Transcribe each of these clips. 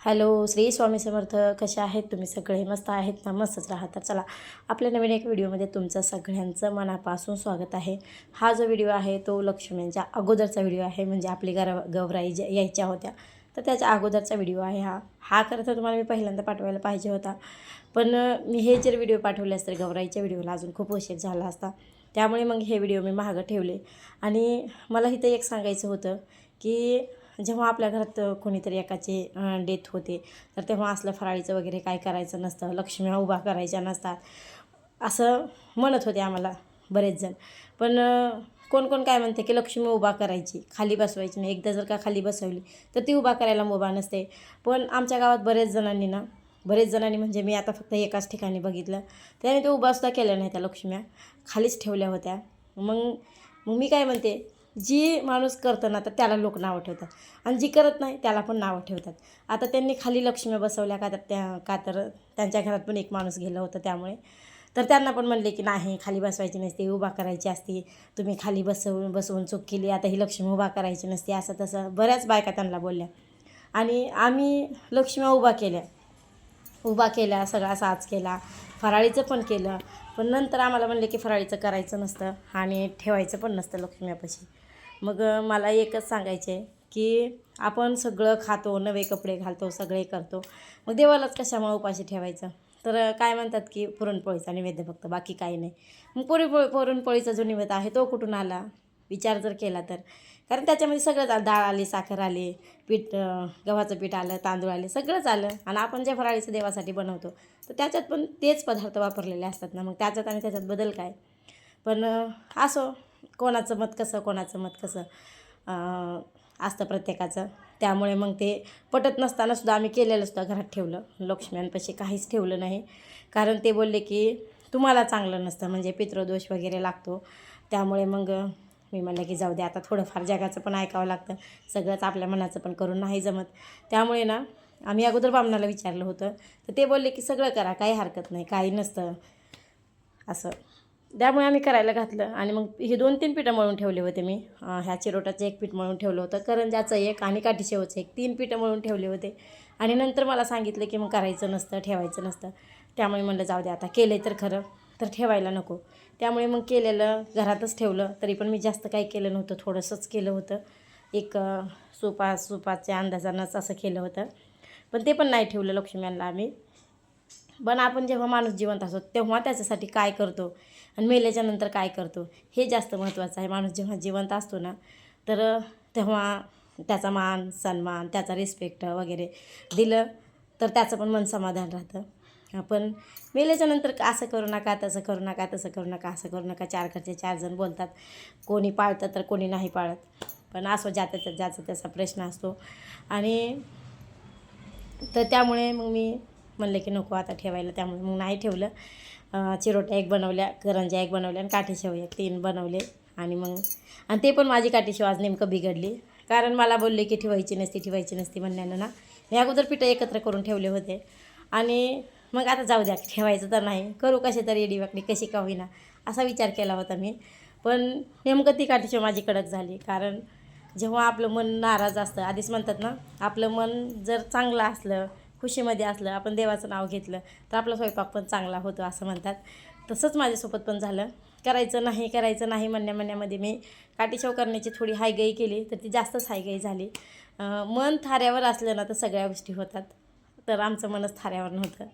Hello Shri Swami Samarth. कसे आहेत तुम्ही सगळे? मस्त आहेत ना? मस्तच राहा. तर चला आपल्या नवीन एक व्हिडिओमध्ये तुमचं सगळ्यांचं मनापासून स्वागत आहे. हा जो व्हिडिओ आहे तो लक्ष्मींच्या अगोदरचा व्हिडिओ आहे. म्हणजे आपली गर गौराई ज्या यायच्या होत्या. तर त्याच्या अगोदरचा व्हिडिओ आहे हा. हा खरं तर तुम्हाला मी पहिल्यांदा पाठवायला पाहिजे होता. पण मी हे जर व्हिडिओ पाठवले असते गौराईच्या व्हिडिओला अजून खूप उशीर झाला असता. त्यामुळे मग हे व्हिडिओ मी मागं ठेवले. आणि मला इथं एक सांगायचं होतं की जेव्हा आपल्या घरात कोणीतरी एकाचे डेथ होते तर तेव्हा असलं फराळीचं वगैरे काय करायचं नसतं लक्ष्म्या उभा करायच्या नसतात असं म्हणत होते आम्हाला बरेच जण. पण कोण कोण काय म्हणते की लक्ष्मी उभा करायची खाली बसवायची नाही एकदा जर का खाली बसवली तर ती उभा करायला उभा नसते. पण आमच्या गावात बरेच जणांनी ना बरेच जणांनी म्हणजे मी आता फक्त एकाच ठिकाणी बघितलं त्याने ते उभासुद्धा केल्या नाही त्या लक्ष्म्या खालीच ठेवल्या होत्या. मग मग मी काय म्हणते जी माणूस करतं ना तर त्याला लोक नावं ठेवतात. आणि जी करत नाही त्याला पण नावं ठेवतात. आता त्यांनी खाली लक्ष्मी बसवल्या का तर त्या का तर त्यांच्या घरात पण एक माणूस गेलं होतं त्यामुळे. तर त्यांना पण म्हणले की नाही खाली बसवायची नसते उभा करायची असते. तुम्ही खाली बसवून बसवून चूक केली आता ही लक्ष्मी उभा करायची नसते असं तसं बऱ्याच बायका त्यांना बोलल्या. आणि आम्ही लक्ष्म्या उभा केल्या. उभा केला सगळा साज केला फराळीचं पण केलं. पण नंतर आम्हाला म्हणले की फराळीचं करायचं नसतं आणि ठेवायचं पण नसतं लक्ष्म्यापाशी. मग मला एकच सांगायचे आहे की आपण सगळं खातो नवे कपडे घालतो सगळे करतो. मग देवालाच कशामुळे उपाशी ठेवायचं? तर काय म्हणतात की पुरणपोळीचा नैवेद्य फक्त बाकी काही नाही. मग पुरणपोळी पुरणपोळीचा जो नैवेद्य आहे तो कुठून आला? विचार जर केला तर. कारण त्याच्यामध्ये सगळंच आलं डाळ आली साखर आली पीठ गव्हाचं पीठ आलं तांदूळ आले सगळंच आलं. आणि आपण जे फराळीचं देवासाठी बनवतो तर त्याच्यात पण तेच पदार्थ वापरलेले असतात ना. मग त्याच्यात आणि त्याच्यात बदल काय? पण असो. कोणाचं मत कसं कोणाचं मत कसं असतं प्रत्येकाचं. त्यामुळे मग ते पटत नसताना सुद्धा आम्ही केलेलं सुद्धा घरात ठेवलं. लक्ष्म्यांपाशी काहीच ठेवलं नाही. कारण ते बोलले की तुम्हाला चांगलं नसतं म्हणजे पितृदोष वगैरे लागतो. त्यामुळे मग मी म्हणलं की जाऊ दे आता थोडंफार जगाचं पण ऐकावं लागतं. सगळंच आपल्या मनाचं पण करून नाही जमत. त्यामुळे ना आम्ही अगोदर बामणाला विचारलं होतं. तर ते बोलले की सगळं करा काही हरकत नाही काही नसतं. असं. त्यामुळे आम्ही करायला घातलं. आणि मग हे दोन तीन पिठं मळून ठेवले होते मी. ह्या चिरोटाचं एक पीठ मळून ठेवलं होतं. करंजाचं एक आणि काठीशेवचं एक. तीन पिठं मळून ठेवले होते. आणि नंतर मला सांगितलं की मग करायचं नसतं ठेवायचं नसतं. त्यामुळे म्हणलं जाऊ दे आता केलं तर खरं. तर ठेवायला नको. त्यामुळे मग केलेलं घरातच ठेवलं. तरी पण मी जास्त काही केलं नव्हतं. थोडंसंच केलं होतं. एक सुपा सुपाच्या अंदाजानंच असं केलं होतं. पण ते पण नाही ठेवलं लक्ष्म्यांना आम्ही. पण आपण जेव्हा माणूस जिवंत असतो तेव्हा त्याच्यासाठी काय करतो? आणि मेल्याच्या नंतर काय करतो? हे जास्त महत्त्वाचं आहे. माणूस जेव्हा जिवंत असतो ना तर तेव्हा त्याचा मान सन्मान त्याचा रिस्पेक्ट वगैरे दिलं तर त्याचं पण मन समाधान राहतं. आपण मेल्याच्यानंतर असं करू नका तसं करू नका तसं करू नका असं करू नका. चार घरचे चार जण बोलतात. कोणी पाळतं तर कोणी नाही पाळत. पण असो ज्याचा ज्याचा त्याचा प्रश्न असतो. आणि तर त्यामुळे मग मी म्हणलं की नको आता ठेवायला. त्यामुळे मग नाही ठेवलं. चिरोट्या एक बनवल्या करंज्या एक बनवल्या आणि काठीशेव एक तीन बनवले आणि मग आणि ते पण माझी काठीशेव आज नेमकं बिघडली. कारण मला बोलले की ठेवायची नसती ठेवायची नसती म्हणण्यानं ना मी अगोदर पिठं एकत्र करून ठेवले होते. आणि मग आता जाऊ द्या ठेवायचं तर नाही करू कसे तरी एडी वाकडी कशी का होईना असा विचार केला होता मी. पण नेमकं ती काठीशेव माझी कडक झाली. कारण जेव्हा आपलं मन नाराज असतं आधीच म्हणतात ना आपलं मन जर चांगलं असलं खुशीमध्ये असलं आपण देवाचं नाव घेतलं तर आपला स्वयंपाक पण चांगला होतो असं म्हणतात. तसंच माझ्यासोबत पण झालं. करायचं नाही करायचं नाही म्हणण्या म्हणण्यामध्ये मी काटीशेव करण्याची थोडी हायगाई केली तर ती जास्तच हायगाई झाली. मन थाऱ्यावर असलं ना तर सगळ्या गोष्टी होतात. तर आमचं मनच थाऱ्यावर नव्हतं.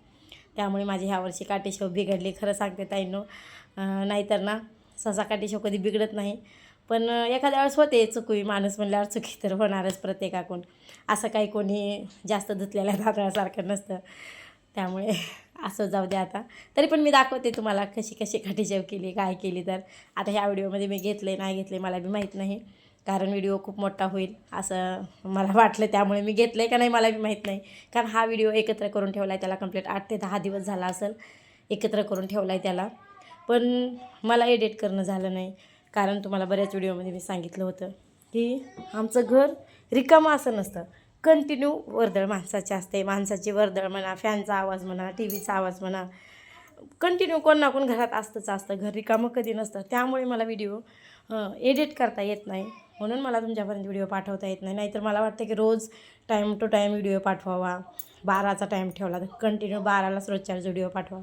त्यामुळे माझी ह्या वर्षी काटीशेव बिघडली खरं सांगते ताईनो. नाहीतर ना सहसा काटीशेव कधी बिघडत नाही. पण एखाद्या वेळेस होते चुकी माणूस म्हणल्यावर चुकी तर होणारच प्रत्येकाकडून. असं काही कोणी जास्त धुतलेल्या तांदळासारखं नसतं. त्यामुळे असं जाऊ द्या आता. तरी पण मी दाखवते तुम्हाला कशी कशी काठीशेव केली काय केली तर. आता ह्या व्हिडिओमध्ये मी घेतले नाही घेतले मला बी माहीत नाही. कारण व्हिडिओ खूप मोठा होईल असं मला वाटलं त्यामुळे मी घेतलं आहे का नाही मला बी माहीत नाही. कारण हा व्हिडिओ एकत्र करून ठेवला आहे त्याला कंप्लीट आठ ते दहा दिवस झाला असेल एकत्र करून ठेवला आहे त्याला. पण मला एडिट करणं झालं नाही. कारण तुम्हाला बऱ्याच व्हिडिओमध्ये मी सांगितलं होतं की आमचं घर रिकामं असं नसतं. कंटिन्यू वर्दळ माणसाची असते. माणसाची वर्दळ म्हणा फॅनचा आवाज म्हणा टी व्हीचा आवाज म्हणा. कंटिन्यू कोण ना कोण घरात असतंच असतं. घर रिकामं कधी नसतं. त्यामुळे मला व्हिडिओ एडिट करता येत नाही. म्हणून मला तुमच्यापर्यंत व्हिडिओ पाठवता येत नाही. नाहीतर मला वाटतं की रोज टाईम टू टाईम व्हिडिओ पाठवावा. बाराचा टाईम ठेवला तर कंटिन्यू बारालाच रोजच्या व्हिडिओ पाठवा.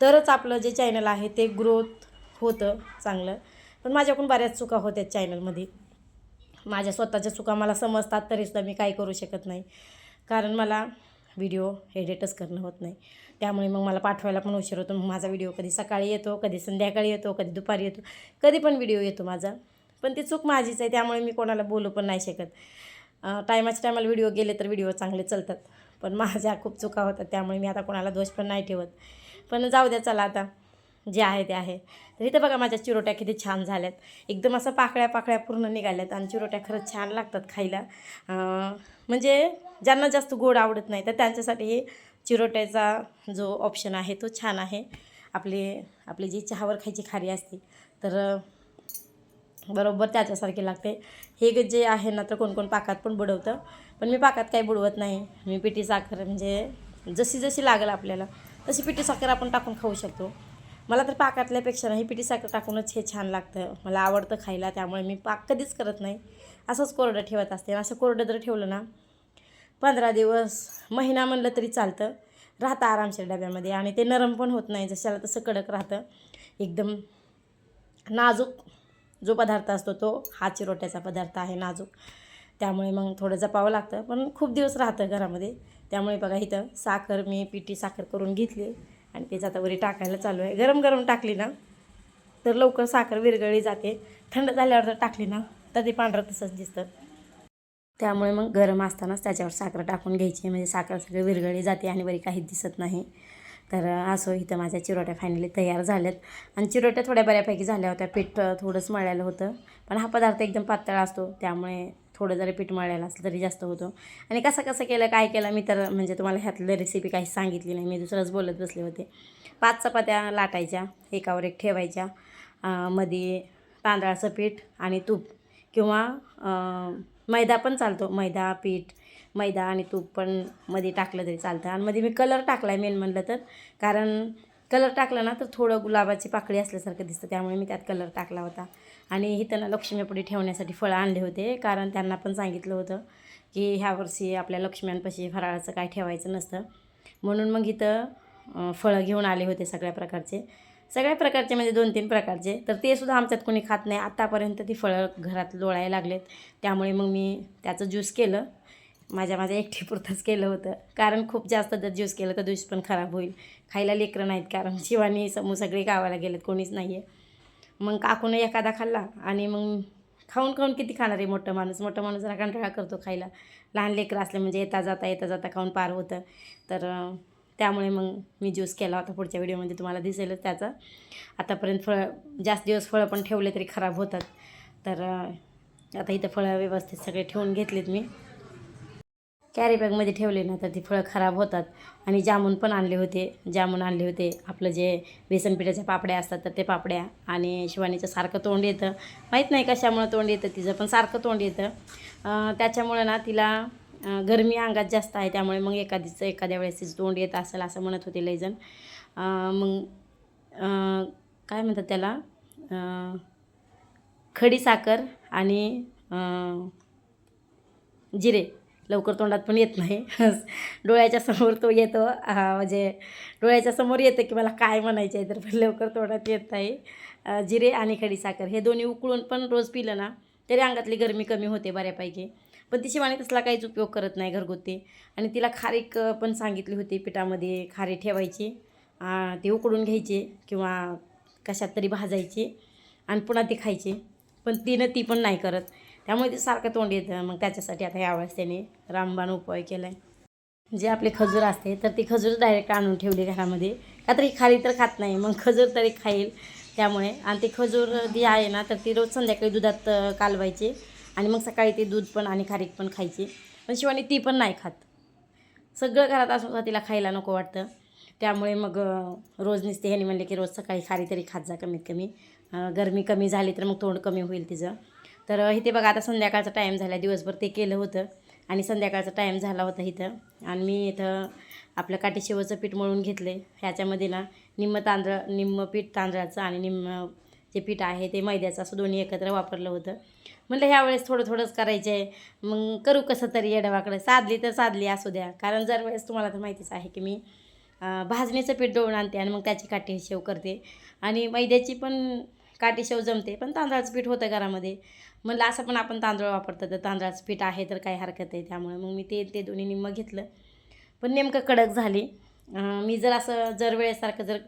तरच आपलं जे चॅनल आहे ते ग्रोथ होतं चांगलं. पण माझ्याकडून बऱ्याच चुका होत्या चॅनलमध्ये. माझ्या स्वतःच्या चुका मला समजतात तरीसुद्धा मी काही करू शकत नाही. कारण मला व्हिडिओ एडिटच करणं होत नाही. त्यामुळे मग मला पाठवायला पण उशीर होतो. मग माझा व्हिडिओ कधी सकाळी येतो कधी संध्याकाळी येतो कधी दुपारी येतो. कधी पण व्हिडिओ येतो माझा. पण ती चूक माझीच आहे त्यामुळे मी कोणाला बोलू पण नाही शकत. टायमाच्या टायमाला व्हिडिओ गेले तर व्हिडिओ चांगले चालतात. पण माझ्या खूप चुका होतात त्यामुळे मी आता कोणाला दोष पण नाही ठेवत. पण जाऊ द्या चला आता. जे आहे ते आहे. तर इथं बघा माझ्या चिरोट्या किती छान झाल्यात. एकदम असं पाकळ्या पाकळ्या पूर्ण निघाल्यात आणि चिरोट्या खरंच छान लागतात खायला. म्हणजे ज्यांना जास्त गोड आवडत नाही तर त्यांच्यासाठी हे चिरोट्याचा जो ऑप्शन आहे तो छान आहे. आपले आपली जी चहावर खायची खारी असते तर बरोबर त्याच्यासारखे लागते. हे जे आहे ना तर कोण कोण पाकात पण बुडवतं. पण मी पाकात काही बुडवत नाही. मी पिठी साखर म्हणजे जशी जशी लागेल आपल्याला तशी पिठी साखर आपण टाकून खाऊ शकतो. मला तर पाकातल्यापेक्षा नाही पिठी साखर टाकूनच हे छान लागतं. मला आवडतं खायला त्यामुळे मी पाक कधीच करत नाही. असंच कोरडं ठेवत असते. असं कोरडं जर ठेवलं ना पंधरा दिवस महिना म्हणलं तरी चालतं. राहतं आरामशीर डब्यामध्ये आणि ते नरम पण होत नाही जशाला तसं कडक राहतं. एकदम नाजूक जो पदार्थ असतो तो हा चिरोट्याचा पदार्थ आहे नाजूक. त्यामुळे मग थोडं जपावं लागतं. पण खूप दिवस राहतं घरामध्ये. त्यामुळे बघा इथं साखर मी पिठी साखर करून घेतली. आणि तेच आता वरी टाकायला चालू आहे. गरम गरम टाकली ना तर लवकर साखर विरघळली जाते. थंड झाल्यावर जर टाकली ना तर ते पांढरं तसंच दिसतं. त्यामुळे मग गरम असतानाच त्याच्यावर साखर टाकून घ्यायची. म्हणजे साखर सगळी विरघळली जाते आणि वरी काहीच दिसत नाही. तर असो इथं माझ्या चिरोट्या फायनली तयार झाल्यात. आणि चिरोट्या थोड्या बऱ्यापैकी झाल्या होत्या. पीठ थोडंच मळायला होतं. पण हा पदार्थ एकदम पातळ असतो. त्यामुळे थोडं जरी पीठ मळायला असलं तरी जास्त होतो. आणि कसं कसं केलं काय केलं मी तर म्हणजे तुम्हाला ह्यातलं रेसिपी काही सांगितली नाही. मी दुसरंच बोलत बसले होते. पाच चपात्या लाटायच्या. एकावर एक ठेवायच्या. मध्ये तांदळाचं पीठ आणि तूप किंवा मैदा पण चालतो. मैदा पीठ मैदा आणि तूप पण मध्ये टाकलं तरी चालतं. आणि मध्ये मी कलर टाकला आहे मेन म्हणलं तर. कारण कलर टाकला ना तर थोडं गुलाबाची पाकळी असल्यासारखं दिसतं. त्यामुळे मी त्यात कलर टाकला होता. आणि इथं ना लक्ष्मीपुढे ठेवण्यासाठी फळं आणले होते. कारण त्यांना पण सांगितलं होतं की ह्या वर्षी आपल्या लक्ष्म्यांपाशी फराळाचं काय ठेवायचं नसतं. म्हणून मग इथं फळं घेऊन आले होते सगळ्या प्रकारचे. सगळ्या प्रकारचे म्हणजे दोन तीन प्रकारचे. तर ते सुद्धा आमच्यात कोणी खात नाही. आत्तापर्यंत ती फळं घरात लोळायला लागलेत. त्यामुळे मग मी त्याचं ज्यूस केलं. माझ्या माझ्या एकटीपुरतंच केलं होतं. कारण खूप जास्त जर ज्यूस केलं तर ज्यूस पण खराब होईल. खायला लेकरं नाहीत कारण शिवानी समू सगळे गावाला गेलेत कोणीच नाही आहे मग काकूनं एखादा खाल्ला आणि मग खाऊन खाऊन किती खाणार आहे मोठं माणूस? मोठं माणूस जरा कंटाळा करतो खायला. लहान लेकरं असले म्हणजे येता जाता येता जाता खाऊन पार होतं. तर त्यामुळे मग मी ज्यूस केला होता पुढच्या व्हिडिओमध्ये तुम्हाला दिसेलच त्याचा. आतापर्यंत फळं जास्त दिवस फळं पण ठेवले तरी खराब होतात. तर आता इथं फळं व्यवस्थित सगळे ठेवून घेतलेत मी. कॅरी बॅगमध्ये ठेवले ना तर ती फळं खराब होतात. आणि जामून पण आणले होते. जामून आणले होते. आपलं जे बेसनपिठाच्या पापड्या असतात तर ते पापड्या. आणि शिवानीचं सारखं तोंड येतं. माहीत नाही कशामुळं तोंड येतं तिचं पण सारखं तोंड येतं. त्याच्यामुळं ना तिला गरमी अंगात जास्त आहे. त्यामुळे मग एखादीचं एखाद्या वेळेस तिचं तोंड येत असेल असं म्हणत होते लईजण मग काय म्हणतात त्याला? खडी साखर आणि जिरे. लवकर तोंडात पण येत नाही. डोळ्याच्या समोर तो येतो. म्हणजे डोळ्याच्या समोर येतं की मला काय म्हणायचं आहे तर पण लवकर तोंडात येत नाही. जिरे आणि खडीसाखर हे दोन्ही उकळून पण रोज पिलं ना तरी अंगातली गरमी कमी होते बऱ्यापैकी. पण ती शिवाने तसला काहीच उपयोग करत नाही घरगुती. आणि तिला खारीक पण सांगितली होती पिठामध्ये खारी ठेवायची. ते ती उकडून घ्यायची किंवा कशात तरी भाजायची आणि पुन्हा ती खायची. पण तिनं ती पण नाही करत. त्यामुळे ते सारखं तोंड येतं. मग त्याच्यासाठी आता यावेळेस त्याने रामबाण उपाय केला आहे जे आपले खजूर असते तर ती खजूर डायरेक्ट आणून ठेवली घरामध्ये. का तरी खाली तर खात नाही मग खजूर तरी खाईल. त्यामुळे आणि ते खजूर जी आहे ना तर ती रोज संध्याकाळी दुधात कालवायची. आणि मग सकाळी ते दूध पण आणि खारीक पण खायची. पण शिवानी ती पण नाही खात. सगळं घरात असून तिला खायला नको वाटतं. त्यामुळे मग रोज नुसते ह्याने म्हणले की रोज सकाळी खारी तरी खात जा कमीत कमी. गरमी कमी झाली तर मग तोंड कमी होईल तिचं. तर इथे बघा आता संध्याकाळचा टाईम झाला दिवसभर ते केलं होतं. आणि संध्याकाळचा टाईम झाला होता इथं. आणि मी इथं आपलं काटेशेवचं पीठ मळून घेतलं आहे ह्याच्यामध्ये ना निम्म तांदळ निम्म पीठ तांदळाचं आणि निम्म जे पीठ आहे ते मैद्याचं असं दोन्ही एकत्र वापरलं होतं. म्हटलं ह्यावेळेस थोडं थोडंच करायचं आहे मग करू कसं तरी येडवाकडे? साधली तर साधली असू द्या. कारण जर वेळेस तुम्हाला तर माहितीच आहे की मी भाजणीचं पीठ डोळून आणते आणि मग त्याची काठी शेव करते. आणि मैद्याची पण काठी शेव जमते पण तांदळाचं पीठ होतं घरामध्ये. म्हणलं असं पण आपण तांदूळ वापरतो तर तांदळाचं पीठ आहे तर काही हरकत आहे त्यामुळे मग मी ते ते दोन्ही निम्मं घेतलं. पण नेमकं कडक झाली. मी जर असं जर वेळेसारखं जर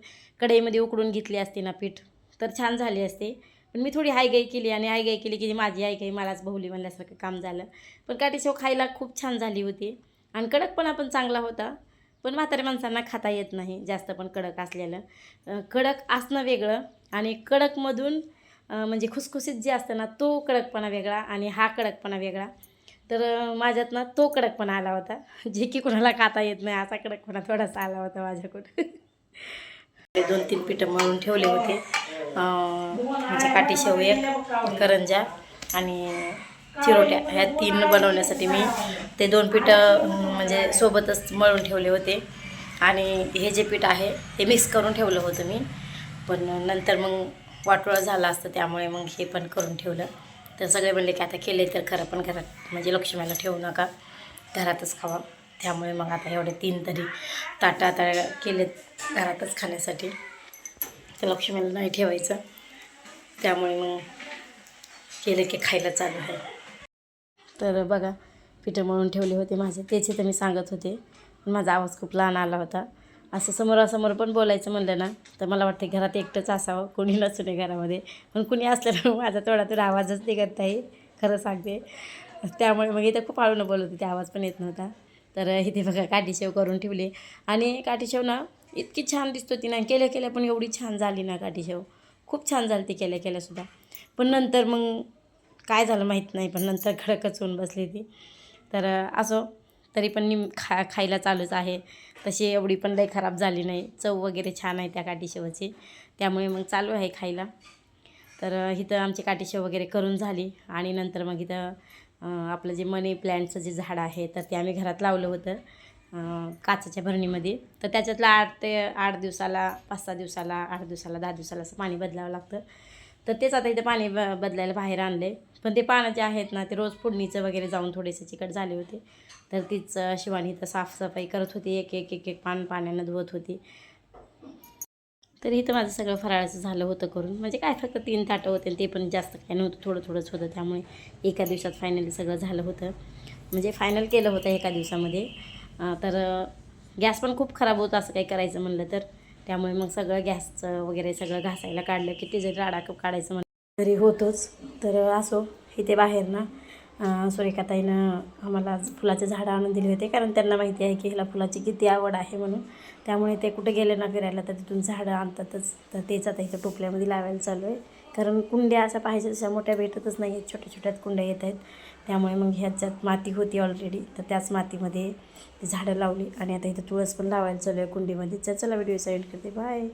कढईमध्ये उकडून घेतली असती ना पीठ तर छान झाली असते. पण मी थोडी हायगाई केली आणि हायगाई केली की माझी हायगाई मलाच बहुली म्हणल्यासारखं काम झालं. पण काठीशेव खायला खूप छान झाली होती. आणि कडकपणा पण चांगला होता. पण म्हाताऱ्या माणसांना खाता येत नाही जास्त पण कडक असलेलं. कडक असणं वेगळं आणि कडकमधून म्हणजे खुसखुशीत जे असतं ना तो कडकपणा वेगळा आणि हा कडकपणा वेगळा. तर माझ्यात ना तो कडकपणा आला होता. जे की कुणाला खाता येत नाही असा कडकपणा थोडासा आला होता माझ्याकडून. दोन तीन पिठं मळून ठेवले होते. म्हणजे काठी शेव एक करंजा आणि चिरोट्या. ह्या तीन बनवण्यासाठी मी ते दोन पिठं म्हणजे सोबतच मळून ठेवले होते. आणि हे जे पीठ आहे ते मिक्स करून ठेवलं होतं मी. पण नंतर मग वाटोळं झालं असतं त्यामुळे मग हे पण करून ठेवलं. तर सगळे म्हणले की आता केले तर खरं पण घरात म्हणजे लक्ष्मीला ठेवू नका घरातच खावा. त्यामुळे मग आता एवढे तीन तरी ताटा आता केलेत घरातच खाण्यासाठी. तर लक्ष्मीला नाही ठेवायचं. त्यामुळे मग केलं की खायला चालू आहे. तर बघा पिठं मळून ठेवले होते माझे त्याचे तर मी सांगत होते. पण माझा आवाज खूप लहान आला होता. असं समोरासमोर पण बोलायचं म्हणलं ना तर मला वाटते घरात एकटंच असावं. कोणी नसू नये घरामध्ये. पण कुणी असलं माझा थोडा तर आवाजच निघत नाही खरं सांगते. त्यामुळे मग इथं खूप आळून बोलत होते आवाज पण येत नव्हता. तर इथे बघा काठीशेव करून ठेवली. आणि काठीशेव ना इतकी छान दिसतो ती ना. केल्या केल्या पण एवढी छान झाली ना काठीशेव. खूप छान झाली ती केल्या केल्यासुद्धा पण नंतर मग काय झालं माहीत नाही पण नंतर खडकच होऊन बसली ती. तर असो तरी पण निम खा खायला चालूच आहे. तशी एवढी पण लई खराब झाली नाही. चव वगैरे छान आहे त्या काठीशेवाची. त्यामुळे मग चालू आहे खायला. तर इथं आमची काठीशेव वगैरे करून झाली आणि नंतर मग इथं आपलं जे मनी प्लॅन्टचं जे झाड आहे तर ते आम्ही घरात लावलं होतं काचेच्या भरणीमध्ये. तर त्याच्यातलं आठ ते आठ दिवसाला पाच सहा दिवसाला आठ दिवसाला दहा दिवसाला असं पाणी बदलावं लागतं. तर तेच आता इथं पाणी ब बदलायला बाहेर आणलं आहे पण ते पानं जे आहेत ना ते रोज फोडणीचं वगैरे जाऊन थोडेसे चिकट झाले होते. तर तीच शिवानी तर साफसफाई करत होती. एक एक एक एक पान पाण्यानं धुवत होती. तर इथं माझं सगळं फराळाचं झालं होतं करून. म्हणजे काय फक्त तीन ताटं होते आणि ते पण जास्त काय नव्हतं थोडं थोडंच होतं. त्यामुळे एका दिवसात फायनली सगळं झालं होतं. म्हणजे फायनल केलं होतं एका दिवसामध्ये. तर गॅस पण खूप खराब होतं असं काही करायचं म्हणलं तर. त्यामुळे मग सगळं गॅसचं वगैरे सगळं घासायला काढलं की ते जरी राडा काढायचं म्हणलं तरी होतोच. तर असो इथे बाहेर ना. सुरेखाताईनं आम्हाला फुलाचे झाडं आणून दिले होते. कारण त्यांना माहिती आहे की ह्याला फुलाची किती आवड आहे म्हणून. त्यामुळे ते कुठे गेले ना फिरायला तर तिथून झाडं आणतातच. तर तेच आता इथं टोपल्यामध्ये लावायला चालू आहे. कारण कुंड्या अशा पाहिजे तशा मोठ्या भेटतच नाही आहेत छोट्या छोट्यात कुंड्या येत आहेत. त्यामुळे मग ह्याच्यात माती होती ऑलरेडी तर त्याच मातीमध्ये ती झाडं लावली. आणि आता इथं तुळस पण लावायला चालू आहे कुंडीमध्ये. चला व्हिडिओ साईड करते बाय